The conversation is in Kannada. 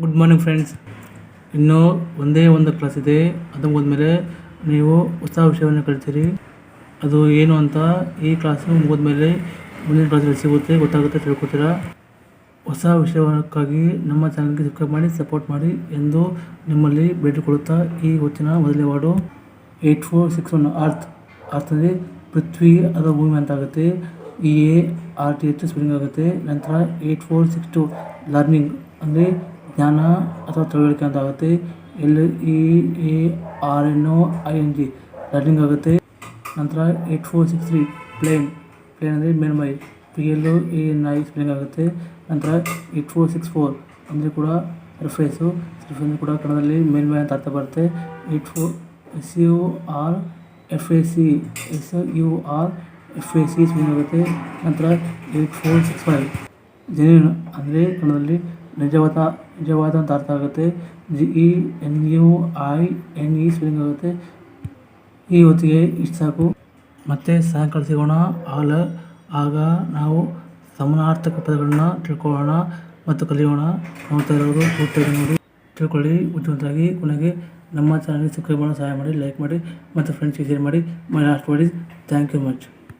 ಗುಡ್ ಮಾರ್ನಿಂಗ್ ಫ್ರೆಂಡ್ಸ್ ಇನ್ನೂ ಒಂದೇ ಒಂದು ಕ್ಲಾಸ್ ಇದೆ. ಅದು ಮುಗಿದ್ಮೇಲೆ ನೀವು ಹೊಸ ವಿಷಯವನ್ನು ಕಲಿತೀರಿ. ಅದು ಏನು ಅಂತ ಈ ಕ್ಲಾಸು ಮುಗಿದ್ಮೇಲೆ ಮುಂದಿನ ಕ್ಲಾಸಲ್ಲಿ ಸಿಗುತ್ತೆ. ಗೊತ್ತಾಗುತ್ತೆ, ತಿಳ್ಕೊತೀರಾ. ಹೊಸ ವಿಷಯಕ್ಕಾಗಿ ನಮ್ಮ ಚಾನಲ್ಗೆ ಸಬ್ಸ್ಕ್ರೈಬ್ ಮಾಡಿ ಸಪೋರ್ಟ್ ಮಾಡಿ ಎಂದು ನಿಮ್ಮಲ್ಲಿ ಬೇಡಿಕೊಳ್ಳುತ್ತಾ ಈ ಹೊತ್ತಿನ ಮೊದಲನೇ word eight four six one earth ಅರ್ಥದಲ್ಲಿ ಪೃಥ್ವಿ ಅಥವಾ ಭೂಮಿ ಅಂತ ಆಗುತ್ತೆ. E R T H spelling ಆಗುತ್ತೆ. ನಂತರ eight four six two learning ಅಂದರೆ ಜ್ಞಾನ ಅಥವಾ ತಿಳುವಳಿಕೆ ಅಂತ ಆಗುತ್ತೆ L, E, A, R, N O I, N, G. Learning ಆಗುತ್ತೆ. ನಂತರ eight, four, six, three, plane. Plane ಅಂದರೆ ಮೇಲ್ಮೈ. P L, A, N, I spelling ಆಗುತ್ತೆ. ನಂತರ ಏಟ್, ಫೋರ್, ಸಿಕ್ಸ್, ಫೋರ್ ಅಂದರೆ ಕೂಡ ಸರ್ಫೇಸು ಸರ್ಫೇಸ್ ಕೂಡ ಕನ್ನಡದಲ್ಲಿ ಮೇಲ್ಮೈ ಅಂತ ಅರ್ಥ ಬರುತ್ತೆ. Eight, four, S, U, R, F, A, C. S, U, R, F, A, C spelling ಆಗುತ್ತೆ. ನಂತರ ಏಟ್, ಫೋರ್, ಸಿಕ್ಸ್, ಫೈವ್. ಜನ ಅಂದರೆ ಕನ್ನಡದಲ್ಲಿ ನಿಜವಾದ ನಿಜವಾದಂಥ ಅರ್ಥ ಆಗುತ್ತೆ. G E N, U, I, N E spelling ಆಗುತ್ತೆ. ಈ ಹೊತ್ತಿಗೆ ಇಷ್ಟು ಸಾಕು. ಮತ್ತೆ ಸಾಯಂಕಾಲ ಸಿಗೋಣ. ಆಲ, ಆಗ ನಾವು ಸಮಾನಾರ್ಥಕ ಪದಗಳನ್ನ ತಿಳ್ಕೊಳ್ಳೋಣ ಮತ್ತು ಕಲಿಯೋಣ. ನೋಡ್ತಾ ಇರೋರು ನೋಡಿ. ತಿಳ್ಕೊಳ್ಳಿ. ಉದ್ಯಮವಾಗಿ ಕೊನೆಗೆ ನಮ್ಮ ಚಾನಲ್ಗೆ ಸಬ್ಸ್ಕ್ರೈಬ್ ಮಾಡೋಣ, ಸಹಾಯ ಮಾಡಿ ಲೈಕ್ ಮಾಡಿ ಮತ್ತು ಫ್ರೆಂಡ್ಸ್ಗೆ ಶೇರ್ ಮಾಡಿ. ಮೈ ಲಾಸ್ಟ್ ಮಾಡಿ ಥ್ಯಾಂಕ್ ಯು ಮಚ್